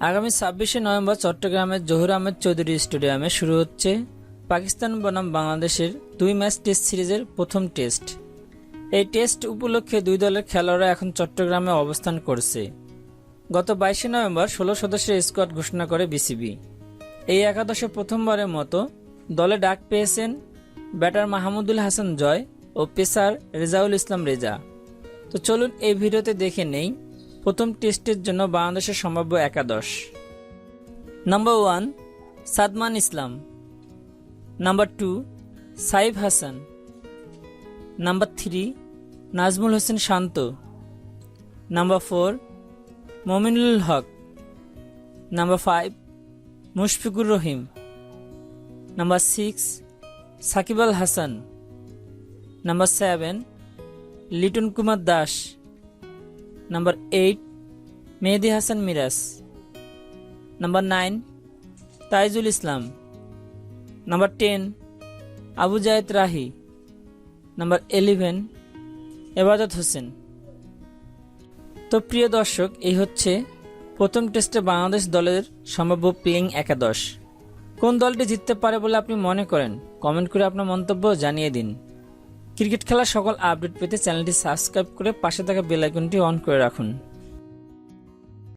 আগামী ছাব্বিশে নভেম্বর চট্টগ্রামের জহুর আহমেদ চৌধুরী স্টেডিয়ামে শুরু হচ্ছে পাকিস্তান বনাম বাংলাদেশের দুই ম্যাচ টেস্ট সিরিজের প্রথম টেস্ট। এই টেস্ট উপলক্ষে দুই দলের খেলোয়াড়রা এখন চট্টগ্রামে অবস্থান করছে। গত বাইশে নভেম্বর ষোলো সদস্যের স্কোয়াড ঘোষণা করে বিসিবি। এই একাদশে প্রথমবারের মতো দলে ডাক পেয়েছেন ব্যাটার মাহমুদুল হাসান জয় ও পেসার রেজাউল ইসলাম রেজা। তো চলুন এই ভিডিওতে দেখে নেই প্রথম টেস্টের জন্য বাংলাদেশের সম্ভাব্য একাদশ। Number one Sadman Islam. Number two Saif Hasan. Number three Najmul Hossain Shanto. Number four Mominul Haque. Number five Mushfiqur Rahim. Number six Shakib Al Hasan. Number seven Liton Kumar Das. Number eight Mehidy Hasan Miraz number nine Taijul Islam number ten Abu Jayed Rahi number eleven Ebadot Hossain তো প্রিয় দর্শক, এই হচ্ছে প্রথম টেস্টে বাংলাদেশ দলের সম্ভাব্য playing একাদশ। কোন দলটি জিততে পারে বলে আপনি মনে করেন? কমেন্ট করে আপনার মন্তব্য জানিয়ে দিন। ক্রিকেট খেলার সকল আপডেট পেতে চ্যানেলটি সাবস্ক্রাইব করে পাশে থাকা বেল আইকনটি অন করে রাখুন।